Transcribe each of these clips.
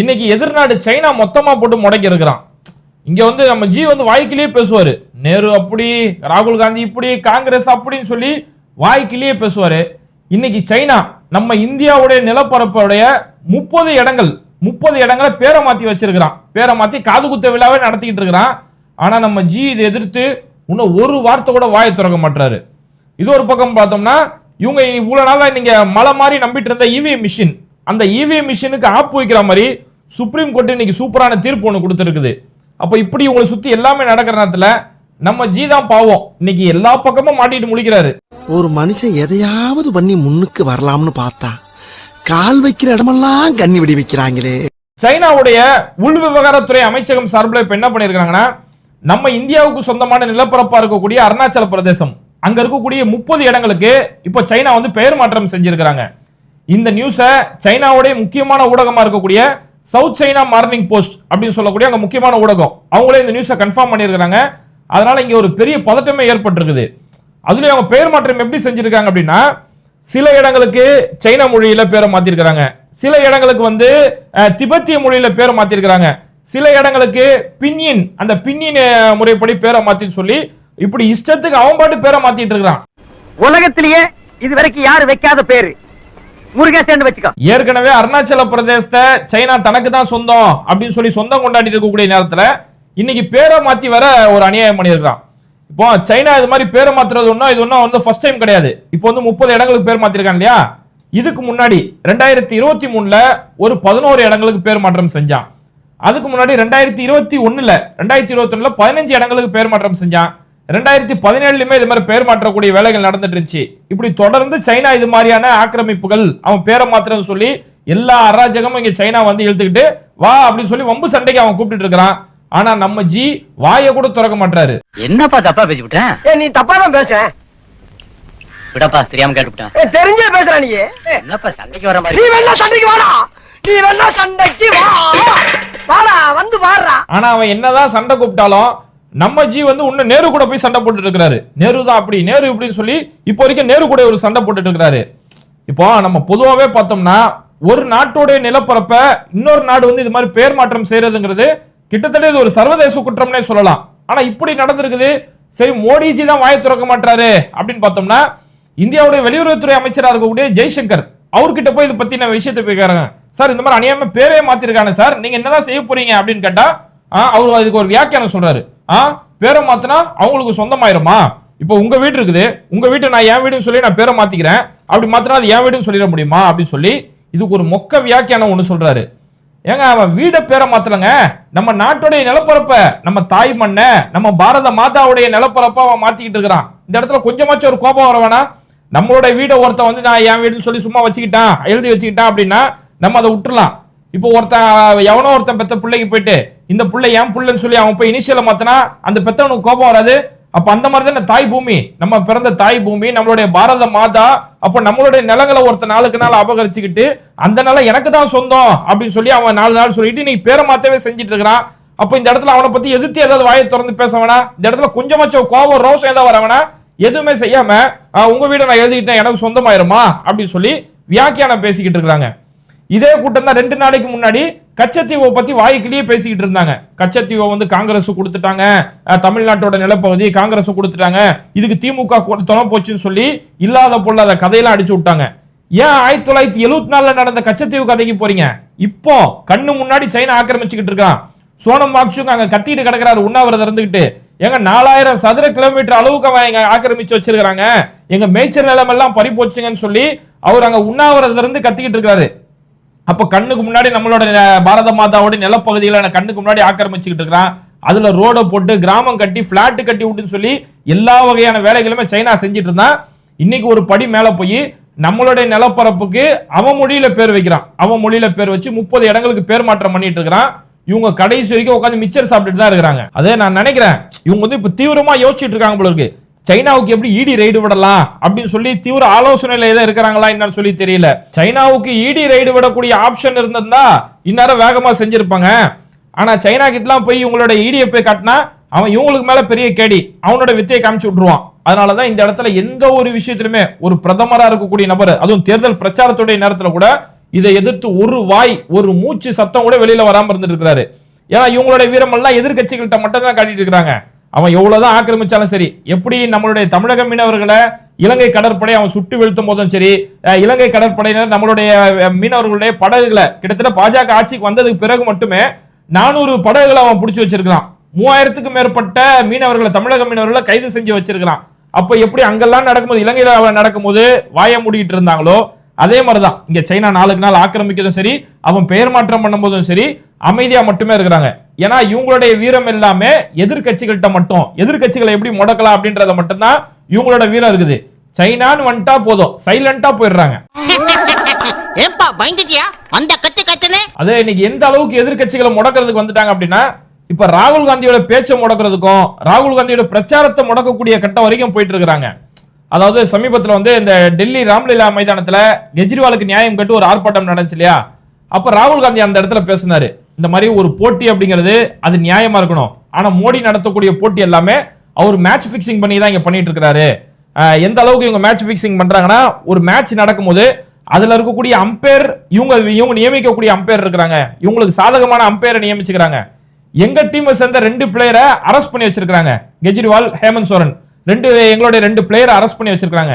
இன்னைக்கு எதிர்நாடு சைனா மொத்தமா போட்டு முடக்கி இருக்கிறான். இங்க வந்து நம்ம ஜி வந்து வாய்க்கிலேயே பேசுவாரு. நேரு அப்படி ராகுல் காந்தி இப்படி காங்கிரஸ் அப்படின்னு சொல்லி வாய்க்கிலேயே பேசுவாரு. இன்னைக்கு சைனா நம்ம இந்தியாவுடைய நிலப்பரப்புடைய முப்பது இடங்கள் முப்பது இடங்களை பேரை மாத்தி வச்சிருக்கிறான். பேரை மாத்தி காது குத்த விழாவே நடத்திக்கிட்டு இருக்கிறான். ஆனா நம்ம ஜி இதை எதிர்த்து இன்னும் ஒரு வார்த்தை கூட வாயை திறக்க மாட்டாரு இது ஒரு பக்கம் பார்த்தோம்னா இவங்க இவ்வளவு நாளா நீங்க மலை மாதிரி நம்பிட்டு இருந்த இவிஎம் மிஷின் அந்த இவிஎம் மிஷினுக்கு ஆப் வைக்கிற மாதிரி சுப்ரீம் கோர்ட் இன்னைக்கு சூப்பரான தீர்ப்பு ஒன்று கொடுத்துருக்குது. அப்ப இப்படி உங்களை சுத்தி எல்லாமே நடக்கிற நேரத்துல நம்ம ஜி தான் பாவம். இன்னைக்கு எல்லா பக்கமும் மாட்டிட்டு முழிக்கிறாரு. ஒரு மனுஷன் எதையாவது பண்ணி முன்னுக்கு வரலாம்னு பார்த்தா கால் வைக்கிற இடமெல்லாம் கண்ணி விடி வைக்கிறாங்களே. சைனாவுடைய உள் விவகாரத்துறை அமைச்சகம் சார்பில் இப்ப என்ன பண்ணிருக்காங்கன்னா நம்ம இந்தியாவுக்கு சொந்தமான நிலப்பரப்பா இருக்கக்கூடிய அருணாச்சல பிரதேசம். அங்க இருக்கக்கூடிய முப்பது இடங்களுக்கு இப்போ சைனா வந்து பெயர் மாற்றம் செஞ்சிருக்கிறாங்க. இந்த நியூஸை சைனாவுடைய முக்கியமான ஊடகமா இருக்கக்கூடிய சவுத் சைனா மார்னிங் போஸ்ட் அப்படின்னு சொல்லக்கூடிய அங்கே முக்கியமான ஊடகம். அவங்களே இந்த நியூஸை கன்ஃபார்ம் பண்ணியிருக்கிறாங்க. அதனால இங்கே ஒரு பெரிய பதட்டமே ஏற்பட்டிருக்குது. அதுலேயும் அவங்க பெயர் மாற்றம் எப்படி செஞ்சுருக்காங்க அப்படின்னா சில இடங்களுக்கு சைனா மொழியில் பேரை மாற்றிருக்கிறாங்க சில இடங்களுக்கு வந்து திபெத்திய மொழியில் பேரை மாற்றிருக்கிறாங்க சில இடங்களுக்கு பின்யின் அந்த பின்யின் முறைப்படி பேரை மாற்றின்னு சொல்லி இப்படி இஷ்டத்துக்கு அவன் பாட்டு பேரை மாற்றிட்டு இருக்கிறான். உலகத்திலேயே இது வரைக்கும் யாரும் வைக்காத பேரு? முருகே சேர்ந்து வச்சுக்கோ. ஏற்கனவே அருணாச்சல பிரதேசத்தை சைனா தனக்கு தான் சொந்தம் அப்படின்னு சொல்லி சொந்தம் கொண்டாடிட்டு இருக்கக்கூடிய நேரத்துல இன்னைக்கு பேரை மாத்தி வர ஒரு அநியாயம் பண்ணியிருக்கான் இப்போ சைனா இது மாதிரி பேரை மாத்துறது ஒன்றும் இது ஒன்றும் வந்து ஃபர்ஸ்ட் டைம் கிடையாது. இப்போ வந்து முப்பது இடங்களுக்கு பேர் மாத்திருக்கான் இல்லையா? இதுக்கு முன்னாடி ரெண்டாயிரத்தி இருபத்தி மூணுல ஒரு பதினோரு இடங்களுக்கு பேர் மாற்றம் செஞ்சான். அதுக்கு முன்னாடி ரெண்டாயிரத்தி இருபத்தி ஒண்ணுல ரெண்டாயிரத்தி இருபத்தி ஒண்ணுல பதினஞ்சு இடங்களுக்கு பேர் மாற்றம் செஞ்சான். ரெண்டாயிரத்தி பதினேழுலயுமே இது மாதிரி பேர் மாற்றக்கூடிய வேலைகள் நடந்துட்டு இருந்துச்சு இப்படி தொடர்ந்து சைனா இது மாதிரியான ஆக்கிரமிப்புகள் அவன் பேரை மாத்திரம் சொல்லி எல்லா அராஜகமும் இங்க சைனா வந்து இழுத்துக்கிட்டு வா அப்படின்னு சொல்லி வம்பு சண்டைக்கு அவன் கூப்பிட்டு இருக்கிறான் ஆனா நம்ம ஜி வாயை கூட திறக்க மாட்டாரு என்னப்பா தப்பா பேசிவிட்டேன் ஏ நீ தப்பா தான் பேச விடப்பா தெரியாம கேட்டுவிட்டேன். தெரிஞ்சே பேசுற நீ. என்னப்பா சண்டைக்கு வர நீ மாதிரி வேணா சண்டைக்கு வாடா. நீ வேணா சண்டைக்கு வா. வாடா வந்து பாடுறா ஆனா அவன் என்னதான் சண்டை கூப்பிட்டாலும் நம்ம ஜி வந்து இன்னும் நேரு கூட போய் சண்டை போட்டுட்டு இருக்கிறாரு. நேரு தான் அப்படி நேரு இப்படின்னு சொல்லி இப்போ வரைக்கும் நேரு கூட ஒரு சண்டை போட்டுட்டு இருக்கிறாரு. இப்போ நம்ம பொதுவாகவே பார்த்தோம்னா ஒரு நாட்டோடைய நிலப்பரப்ப இன்னொரு நாடு வந்து இது மாதிரி பேர் மாற்றம் செய்யறதுங்கிறது கிட்டத்தட்ட இது ஒரு சர்வதேச குற்றம்னே சொல்லலாம். ஆனா இப்படி நடந்திருக்குது. சரி மோடிஜி தான் வாயை திறக்க மாட்டாரு அப்படின்னு பார்த்தோம்னா இந்தியாவுடைய வெளியுறவுத்துறை அமைச்சராக இருக்கக்கூடிய ஜெய்சங்கர் அவர்கிட்ட போய் இதை பத்தின விஷயத்தை போய்க்காரங்க சார் இந்த மாதிரி அநியாயமா பேரே மாத்திருக்காங்க சார். நீங்க என்னதான் செய்ய போறீங்க அப்படின்னு கேட்டா அவர் அதுக்கு ஒரு வியாக்கியானம் சொல்றாரு. ஆ? பேரை மாத்தினா அவங்களுக்கு சொந்தமாயிருமா? இப்போ உங்க வீடு இருக்குது. உங்க வீட்டை நான் என் வீடுன்னு சொல்லி நான் பேரை மாத்திக்கிறேன். அப்படி மாத்தினா அது என் வீடுன்னு சொல்லிட முடியுமா? அப்படின்னு சொல்லி இதுக்கு ஒரு மொக்க வியாக்கியானம் ஒன்று சொல்றாரு. ஏங்க அவன் வீடை பேரை மாத்தலங்க. நம்ம நாட்டுடைய நிலப்பரப்ப நம்ம தாய் மண்ணை நம்ம பாரத மாதாவுடைய நிலப்பரப்ப அவன் மாத்திக்கிட்டு இருக்கிறான். இந்த இடத்துல கொஞ்சமாச்சும் ஒரு கோபம் வர வேணாம். நம்மளோட வீடை ஒருத்தன் வந்து நான் என் வீடுன்னு சொல்லி சும்மா வச்சுக்கிட்டான் எழுதி வச்சுக்கிட்டான் அப்படின்னா நம்ம அதை விட்டுலாம் இப்போ ஒருத்தன் எவனோ ஒருத்தன் பெத்த பிள்ளைக்கு போயிட்டு இந்த பிள்ளை என் பிள்ளைன்னு சொல்லி அவன் போய் இனிஷியலை மாத்தினா அந்த பெத்தவனுக்கு கோபம் வராது. அப்ப அந்த மாதிரி தானே தாய் பூமி. நம்ம பிறந்த தாய் பூமி நம்மளுடைய பாரத மாதா அப்ப நம்மளுடைய நிலங்களை ஒருத்த நாளுக்கு நாள் அபகரிச்சுக்கிட்டு அந்த நிலம் எனக்கு தான் சொந்தம் அப்படின்னு சொல்லி அவன் நாலு நாள் சொல்லிட்டு நீ பேரை மாத்தவே செஞ்சுட்டு இருக்கிறான். அப்ப இந்த இடத்துல அவனை பத்தி எதிர்த்து ஏதாவது வாயை திறந்து பேச வேணாம். இந்த இடத்துல கொஞ்சமாச்சும் கோபம் ரோஷம் ஏதாவது வர எதுவுமே செய்யாம உங்க வீட நான் எழுதிக்கிட்டேன் எனக்கு சொந்தமாயிருமா? அப்படின்னு சொல்லி வியாக்கியானம் பேசிக்கிட்டு இருக்கிறாங்க. இதே கூட்டம் தான் ரெண்டு நாளைக்கு முன்னாடி கச்சத்தீவை பத்தி வாய்க்கிலேயே பேசிக்கிட்டு இருந்தாங்க. கச்சத்தீவை வந்து காங்கிரஸ் கொடுத்துட்டாங்க. தமிழ்நாட்டோட நிலப்பகுதி காங்கிரஸ் கொடுத்துட்டாங்க. இதுக்கு திமுக கொ- போச்சுன்னு சொல்லி இல்லாத பொல்லாத கதையெல்லாம் அடிச்சு விட்டாங்க. ஏன் ஆயிரத்தி தொள்ளாயிரத்தி எழுபத்தி நாலுல நடந்த கச்சத்தீவு கதைக்கு போறீங்க? இப்போ கண்ணு முன்னாடி சைனா ஆக்கிரமிச்சுக்கிட்டு இருக்கான். சோனம் மாக்சுங்க அங்க கத்திட்டு கிடக்குறாரு உண்ணாவிரதம் இருந்துகிட்டு. எங்க நாலாயிரம் சதுர கிலோமீட்டர் அளவுக்கு அவன் எங்க ஆக்கிரமிச்சு வச்சிருக்காங்க எங்க மேய்ச்சல் நிலம் எல்லாம் பறி போச்சுங்கன்னு சொல்லி அவர் அங்க உண்ணாவிரதம் இருந்து கத்திக்கிட்டு இருக்காரு. அப்ப கண்ணுக்கு முன்னாடி நம்மளோட பாரத மாதாவோட நிலப்பகுதிகளை கண்ணுக்கு முன்னாடி ஆக்கிரமிச்சுக்கிட்டு இருக்கிறான். அதுல ரோடை போட்டு கிராமம் கட்டி பிளாட் கட்டி விட்டுன்னு சொல்லி எல்லா வகையான வேலைகளுமே சைனா செஞ்சுட்டு இருந்தான். இன்னைக்கு ஒரு படி மேல போய் நம்மளுடைய நிலப்பரப்புக்கு அவன் மொழியில பேர் வைக்கிறான். அவன் மொழியில பேர் வச்சு முப்பது இடங்களுக்கு பேர் மாற்றம் பண்ணிட்டு இருக்கிறான். இவங்க கடைசி வரைக்கும் உட்காந்து மிச்சர் சாப்பிட்டுட்டு தான் இருக்கிறாங்க. அதே நான் நினைக்கிறேன் இவங்க வந்து இப்ப தீவிரமா யோசிச்சுட்டு இருக்காங்க போல இருக்கு. சைனாவுக்கு எப்படி இடி ரைடு விடலாம் அப்படின்னு சொல்லி தீவிர ஆலோசனையில ஏதோ இருக்கிறாங்களா என்னன்னு சொல்லி தெரியல. சைனாவுக்கு இடி ரைடு விடக்கூடிய ஆப்ஷன் இருந்திருந்தா இந்நேரம் வேகமா செஞ்சிருப்பாங்க. ஆனா சைனா கிட்டலாம் போய் இவங்களோட ஈடியை போய் காட்டினா அவன் இவங்களுக்கு மேல பெரிய கேடி அவனோட வித்தையை காமிச்சு விட்டுருவான். அதனாலதான் இந்த இடத்துல எந்த ஒரு விஷயத்திலுமே ஒரு பிரதமரா இருக்கக்கூடிய நபர் அதுவும் தேர்தல் பிரச்சாரத்துடைய நேரத்துல கூட இதை எதிர்த்து ஒரு வாய் ஒரு மூச்சு சத்தம் கூட வெளியில வராம இருந்துட்டு இருக்கிறாரு. ஏன்னா இவங்களுடைய வீரமெல்லாம் எதிர்கட்சிகள்கிட்ட மட்டும் தான் காட்டிட்டு இருக்கிறாங்க. அவன் எவ்வளவுதான் ஆக்கிரமிச்சாலும் சரி எப்படி நம்மளுடைய தமிழக மீனவர்களை இலங்கை கடற்படை அவன் சுட்டு வீழ்த்தும் போதும் சரி இலங்கை கடற்படையினர் நம்மளுடைய மீனவர்களுடைய படகுகளை கிட்டத்தட்ட பாஜக ஆட்சிக்கு வந்ததுக்கு பிறகு மட்டுமே நானூறு படகுகளை அவன் பிடிச்சி வச்சிருக்கான் மூவாயிரத்துக்கும் மேற்பட்ட மீனவர்களை தமிழக மீனவர்களை கைது செஞ்சு வச்சிருக்கான் அப்ப எப்படி அங்கெல்லாம் நடக்கும்போது இலங்கையில அவன் நடக்கும்போது வாயை மூடிக்கிட்டு இருந்தாங்களோ அதே மாதிரிதான். இங்க சைனா நாளுக்கு நாள் ஆக்கிரமிக்கிறதும் சரி அவன் பெயர் மாற்றம் பண்ணும்போதும் சரி அமைதியா மட்டுமே இருக்கிறாங்க. ஏன்னா இவங்களுடைய வீரம் எல்லாமே எதிர்க்கட்சிகள்கிட்ட மட்டும். எதிர்க்கட்சிகளை எப்படி முடக்கலாம் அப்படின்றத மட்டும்தான் இவங்களோட வீரம் இருக்குது. சைனான்னு வந்துட்டா போதும். சைலண்டா போயிடுறாங்க. அதே இன்னைக்கு எந்த அளவுக்கு எதிர்க்கட்சிகளை முடக்கிறதுக்கு வந்துட்டாங்க அப்படின்னா இப்ப ராகுல் காந்தியோட பேச்சை முடக்கிறதுக்கும் ராகுல் காந்தியோட பிரச்சாரத்தை முடக்கக்கூடிய கட்டம் வரைக்கும் போயிட்டு இருக்கிறாங்க. அதாவது சமீபத்துல வந்து இந்த டெல்லி ராம்லீலா மைதானத்துல கெஜ்ரிவாலுக்கு நியாயம் கேட்டு ஒரு ஆர்ப்பாட்டம் நடந்துச்சு இல்லையா? அப்ப ராகுல் காந்தி அந்த இடத்துல பேசினாரு. இந்த மாதிரி ஒரு போட்டி அப்படிங்கிறது அது நியாயமா இருக்கணும். ஆனா மோடி நடத்தக்கூடிய போட்டி எல்லாமே அவர் மேட்ச் பிக்சிங் பண்ணி தான் இங்க பண்ணிட்டு இருக்கிறாரு எந்த அளவுக்கு இவங்க மேட்ச் பிக்சிங் பண்றாங்கன்னா ஒரு மேட்ச் நடக்கும்போது அதுல இருக்கக்கூடிய அம்பையர் இவங்க இவங்க நியமிக்கக்கூடிய அம்பையர் இருக்கிறாங்க. இவங்களுக்கு சாதகமான அம்பையரை நியமிச்சுக்கிறாங்க. எங்க டீமை சேர்ந்த ரெண்டு பிளேயரை அரெஸ்ட் பண்ணி வச்சிருக்காங்க கெஜ்ரிவால் ஹேமந்த் சோரன். ரெண்டு எங்களுடைய ரெண்டு பிளேயரை அரெஸ்ட் பண்ணி வச்சிருக்காங்க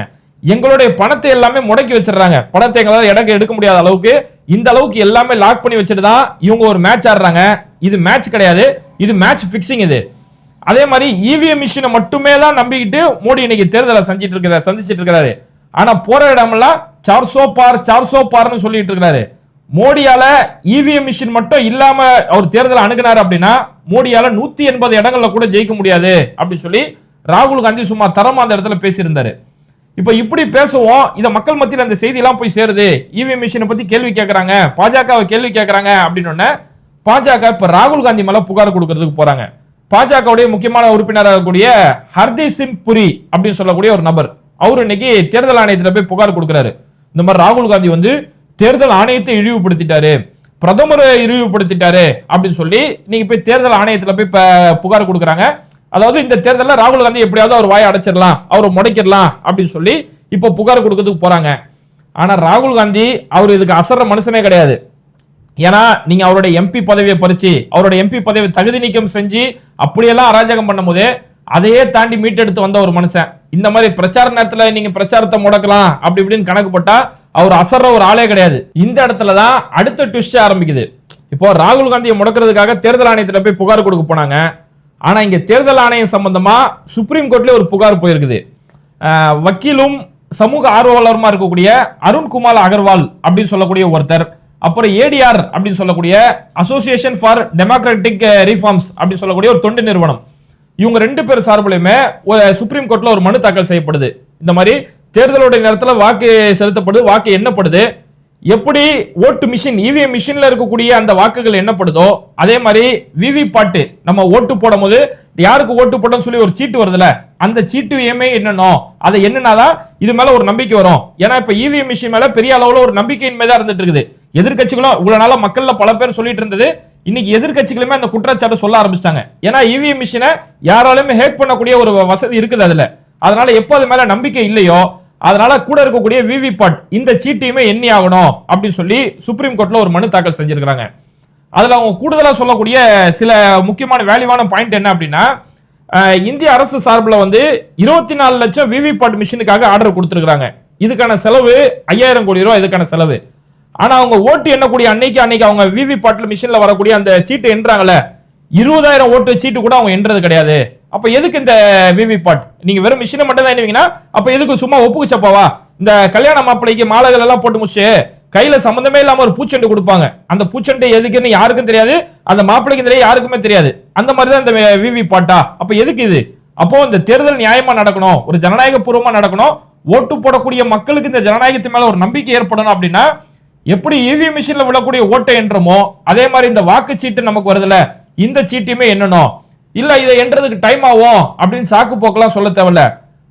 எங்களுடைய பணத்தை எல்லாமே முடக்கி வச்சிடுறாங்க. பணத்தை எங்களால் இடக்கு எடுக்க முடியாத அளவுக்கு இந்த அளவுக்கு எல்லாமே லாக் பண்ணி வச்சுட்டு தான் இவங்க ஒரு மேட்ச் ஆடுறாங்க. இது மேட்ச் கிடையாது. இது மேட்ச் ஃபிக்ஸிங் இது. அதே மாதிரி இவிஎம் மிஷினை மட்டுமே தான் நம்பிக்கிட்டு மோடி இன்னைக்கு தேர்தலை செஞ்சிட்டு இருக்கிறார் சந்திச்சிட்டு இருக்கிறாரு. ஆனா போற இடமெல்லாம் சார்சோ பார் சார்சோ பார்னு சொல்லிட்டு இருக்கிறாரு. மோடியால இவிஎம் மிஷின் மட்டும் இல்லாம அவர் தேர்தலை அணுகினார் அப்படின்னா மோடியால நூத்தி எண்பது இடங்கள்ல கூட ஜெயிக்க முடியாது அப்படின்னு சொல்லி ராகுல் காந்தி சும்மா தரமா அந்த இடத்துல பேசியிருந்தாரு. இப்போ இப்படி பேசுவோம் இதை மக்கள் மத்தியில் அந்த செய்தியெல்லாம் போய் சேருது. இவிஎம் மிஷினை பற்றி கேள்வி கேட்குறாங்க பாஜகவை கேள்வி கேட்குறாங்க அப்படின்னு பாஜக இப்போ ராகுல் காந்தி மேலே புகார் கொடுக்கறதுக்கு போகிறாங்க பாஜகவுடைய முக்கியமான உறுப்பினராக இருக்கக்கூடிய ஹர்தீப் சிங் புரி அப்படின்னு சொல்லக்கூடிய ஒரு நபர். அவர் இன்னைக்கு தேர்தல் ஆணையத்தில் போய் புகார் கொடுக்குறாரு. இந்த மாதிரி ராகுல் காந்தி வந்து தேர்தல் ஆணையத்தை இழிவுபடுத்திட்டாரு. பிரதமரை இழிவுபடுத்திட்டாரு அப்படின்னு சொல்லி நீங்க போய் தேர்தல் ஆணையத்தில் போய் புகார் கொடுக்குறாங்க. அதாவது இந்த தேர்தலில் ராகுல் காந்தி எப்படியாவது அவர் வாயை அடைச்சிடலாம் அவரை முடைக்கிடலாம் அப்படின்னு சொல்லி இப்போ புகார் கொடுக்கறதுக்கு போறாங்க. ஆனா ராகுல் காந்தி அவர் இதுக்கு அசர்ற மனுஷனே கிடையாது. ஏன்னா நீங்க அவருடைய எம்பி பதவியை பறிச்சு அவருடைய எம்பி பதவியை தகுதி நீக்கம் செஞ்சு அப்படியெல்லாம் அராஜகம் பண்ணும்போது அதையே தாண்டி மீட்டெடுத்து வந்த ஒரு மனுஷன். இந்த மாதிரி பிரச்சார நேரத்தில் நீங்க பிரச்சாரத்தை முடக்கலாம் அப்படி இப்படின்னு கணக்கு போட்டா அவர் அசர்ற ஒரு ஆளே கிடையாது. இந்த இடத்துல தான் அடுத்த ட்விஸ்ட் ஆரம்பிக்குது. இப்போ ராகுல் காந்தியை முடக்கிறதுக்காக தேர்தல் ஆணையத்தில் போய் புகார் கொடுக்க போனாங்க. ஆனால் இங்கே தேர்தல் ஆணையம் சம்பந்தமாக சுப்ரீம் கோர்ட்லேயே ஒரு புகார் போயிருக்குது. வக்கீலும் சமூக ஆர்வலருமா இருக்கக்கூடிய அருண்குமார் அகர்வால் அப்படின்னு சொல்லக்கூடிய ஒருத்தர் அப்புறம் ஏடிஆர் அப்படின்னு சொல்லக்கூடிய அசோசியேஷன் ஃபார் டெமோக்ராட்டிக் ரிஃபார்ம்ஸ் அப்படின்னு சொல்லக்கூடிய ஒரு தொண்டு நிறுவனம். இவங்க ரெண்டு பேர் சார்பிலையுமே ஒரு சுப்ரீம் கோர்ட்ல ஒரு மனு தாக்கல் செய்யப்படுது. இந்த மாதிரி தேர்தலுடைய நேரத்தில் வாக்கு செலுத்தப்படுது வாக்கு எண்ணப்படுது. எப்படி ஓட்டு மிஷின் இவிஎம் மிஷின்ல இருக்கக்கூடிய அந்த வாக்குகள் என்னப்படுதோ அதே மாதிரி விவி பாட்டு நம்ம ஓட்டு போடும்போது யாருக்கு ஓட்டு போட்டோம்னு சொல்லி ஒரு சீட்டு வருதுல அந்த சீட்டு இஎம்ஐ என்னன்னோ அதை என்னன்னாதான் இது மேல ஒரு நம்பிக்கை வரும். ஏன்னா இப்ப இவிஎம் மிஷின் மேல பெரிய அளவுல ஒரு நம்பிக்கையின்மை தான் இருந்துட்டு இருக்குது. எதிர்கட்சிகளும் இவ்வளவு நாளா மக்கள்ல பல பேர் சொல்லிட்டு இருந்தது. இன்னைக்கு எதிர்க்கட்சிகளுமே அந்த குற்றச்சாட்டு சொல்ல ஆரம்பிச்சாங்க ஏன்னா இவிஎம் மிஷினை யாராலுமே ஹேக் பண்ணக்கூடிய ஒரு வசதி இருக்குது அதுல. அதனால எப்போ அது மேல நம்பிக்கை இல்லையோ அதனால கூட இருக்கக்கூடிய விவி பாட் இந்த சீட்டையுமே எண்ணி ஆகணும் அப்படின்னு சொல்லி சுப்ரீம் கோர்ட்ல ஒரு மனு தாக்கல் செஞ்சிருக்கிறாங்க. அதுல அவங்க கூடுதலா சொல்லக்கூடிய சில முக்கியமான வேல்யூவான பாயிண்ட் என்ன அப்படின்னா இந்திய அரசு சார்பில் வந்து இருபத்தி நாலு லட்சம் விவி பாட் மிஷினுக்காக ஆர்டர் கொடுத்துருக்காங்க இதுக்கான செலவு ஐயாயிரம் கோடி ரூபாய் இதுக்கான செலவு. ஆனா அவங்க ஓட்டு எண்ணக்கூடிய அன்னைக்கு அன்னைக்கு அவங்க விவிபாட்ல மிஷின்ல வரக்கூடிய அந்த சீட்டு எண்றாங்கல்ல இருபதாயிரம் ஓட்டு சீட்டு கூட அவங்க எண்றது கிடையாது. அப்ப எதுக்கு இந்த விவி பாட் நீங்க வெறும் மிஷினை மட்டும் தான் என்னவீங்கன்னா அப்ப எதுக்கு சும்மா ஒப்புக்குச்சப்பாவா இந்த கல்யாண மாப்பிள்ளைக்கு மாலைகள் எல்லாம் போட்டு முடிச்சு கையில சம்பந்தமே இல்லாம ஒரு பூச்செண்டு கொடுப்பாங்க. அந்த பூச்செண்டு எதுக்குன்னு யாருக்கும் தெரியாது. அந்த மாப்பிள்ளைக்கு தெரியாது யாருக்குமே தெரியாது. அந்த மாதிரி தான் இந்த விவி பாட்டா அப்ப எதுக்கு இது? அப்போ இந்த தேர்தல் நியாயமா நடக்கணும் ஒரு ஜனநாயக பூர்வமா நடக்கணும் ஓட்டு போடக்கூடிய மக்களுக்கு இந்த ஜனநாயகத்து மேல ஒரு நம்பிக்கை ஏற்படணும் அப்படின்னா எப்படி இவிஎம் மிஷின்ல விழக்கூடிய ஓட்டை என்றமோ அதே மாதிரி இந்த வாக்குச்சீட்டு நமக்கு வருதுல இந்த சீட்டையுமே எண்ணணும். இல்ல இதை எண்றதுக்கு டைம் ஆகும் அப்படின்னு சாக்கு போக்கெல்லாம் சொல்ல தேவையில்ல.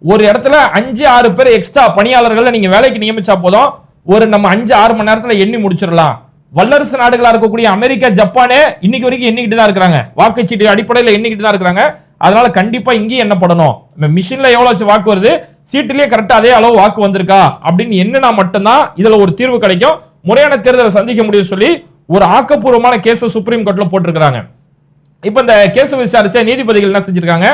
ஒரு இடத்துல அஞ்சு ஆறு பேர் எக்ஸ்ட்ரா பணியாளர்களை நீங்க வேலைக்கு நியமிச்சா போதும். ஒரு நம்ம அஞ்சு ஆறு மணி நேரத்துல எண்ணி முடிச்சிடலாம். வல்லரசு நாடுகளா இருக்கக்கூடிய அமெரிக்கா ஜப்பானே இன்னைக்கு வரைக்கும் எண்ணிக்கிட்டு தான் இருக்கிறாங்க. வாக்குச்சீட்டு அடிப்படையில் எண்ணிக்கிட்டு தான் இருக்கிறாங்க. அதனால கண்டிப்பா இங்கேயும் எண்ணப்படணும். மிஷின்ல எவ்வளவு வச்சு வாக்கு வருது? சீட்டுலயே கரெக்டா அதே அளவு வாக்கு வந்திருக்கா? அப்படின்னு என்னன்னா மட்டும்தான் இதுல ஒரு தீர்வு கிடைக்கும். முறையான தேர்தலை சந்திக்க முடியும் சொல்லி ஒரு ஆக்கப்பூர்வமான கேஸை சுப்ரீம் கோர்ட்ல போட்டிருக்கிறாங்க. இப்போ இந்த கேஸ் விசாரிச்ச நீதிபதிகள் என்ன செஞ்சிருக்காங்க?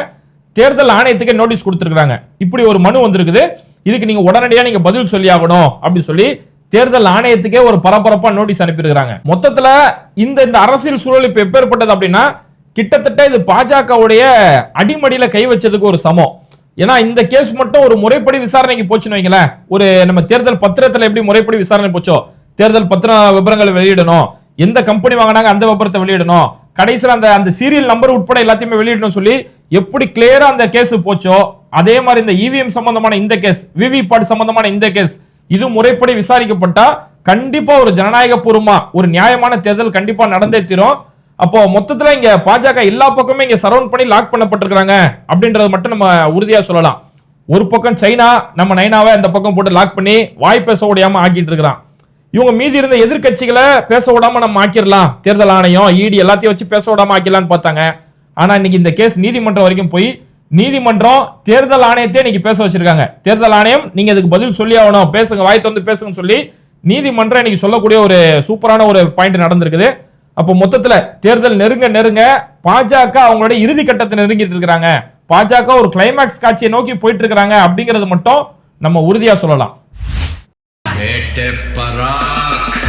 தேர்தல் ஆணையத்துக்கு நோட்டீஸ் கொடுத்துருக்காங்க இப்படி ஒரு மனு வந்திருக்குது. இதுக்கு நீங்க உடனடியா நீங்க பதில் சொல்லி ஆகணும் அப்படின்னு சொல்லி தேர்தல் ஆணையத்துக்கே ஒரு பரபரப்பா நோட்டீஸ் அனுப்பியிருக்காங்க மொத்தத்துல இந்த இந்த அரசியல் சூழல் இப்ப எப்பேற்பட்டது அப்படின்னா கிட்டத்தட்ட இது பாஜகவுடைய அடிமடியில கை வச்சதுக்கு ஒரு சமம். ஏன்னா இந்த கேஸ் மட்டும் ஒரு முறைப்படி விசாரணைக்கு போச்சுன்னு வைங்களேன். ஒரு நம்ம தேர்தல் பத்திரத்துல எப்படி முறைப்படி விசாரணை போச்சோ தேர்தல் பத்திர விபரங்களை வெளியிடணும் எந்த கம்பெனி வாங்கினாங்க அந்த விபரத்தை வெளியிடணும் கடைசியில் அந்த அந்த சீரியல் நம்பர் உட்பட எல்லாத்தையுமே வெளியிடணும் சொல்லி எப்படி கிளியரா அந்த கேஸ் போச்சோ அதே மாதிரி இந்த இவிஎம் சம்பந்தமான இந்த கேஸ் விவி பாட் சம்பந்தமான இந்த கேஸ் இது முறைப்படி விசாரிக்கப்பட்டா கண்டிப்பா ஒரு ஜனநாயக பூர்வமா ஒரு நியாயமான தேர்தல் கண்டிப்பா நடந்தே தீரும். அப்போ மொத்தத்துல இங்க பாஜக எல்லா பக்கமுமே இங்க சரவுண்ட் பண்ணி லாக் பண்ணப்பட்டிருக்காங்க அப்படின்றத மட்டும் நம்ம உறுதியா சொல்லலாம். ஒரு பக்கம் சைனா நம்ம நைனாவை அந்த பக்கம் போட்டு லாக் பண்ணி வாய் பேச முடியாம ஆக்கிட்டு இருக்கிறான். இவங்க மீதி இருந்த எதிர்க்கட்சிகளை பேச விடாம நம்ம ஆக்கிரலாம். தேர்தல் ஆணையம் இடி எல்லாத்தையும் வச்சு பேச விடாம ஆக்கிடலாம்னு பார்த்தாங்க. ஆனா இன்னைக்கு இந்த கேஸ் நீதிமன்றம் வரைக்கும் போய் நீதிமன்றம் தேர்தல் ஆணையத்தை இன்னைக்கு பேச வச்சிருக்காங்க. தேர்தல் ஆணையம் நீங்க இதுக்கு பதில் சொல்லி ஆகணும். பேசுங்க வாய் திறந்து பேசுங்கன்னு சொல்லி நீதிமன்றம் இன்னைக்கு சொல்லக்கூடிய ஒரு சூப்பரான ஒரு பாயிண்ட் நடந்திருக்குது. அப்போ மொத்தத்துல தேர்தல் நெருங்க நெருங்க பாஜக அவங்களோட இறுதி கட்டத்தை நெருங்கிட்டு இருக்கிறாங்க. பாஜக ஒரு கிளைமேக்ஸ் காட்சியை நோக்கி போயிட்டு இருக்கிறாங்க அப்படிங்கறது மட்டும் நம்ம உறுதியா சொல்லலாம். வேட்டை பராக்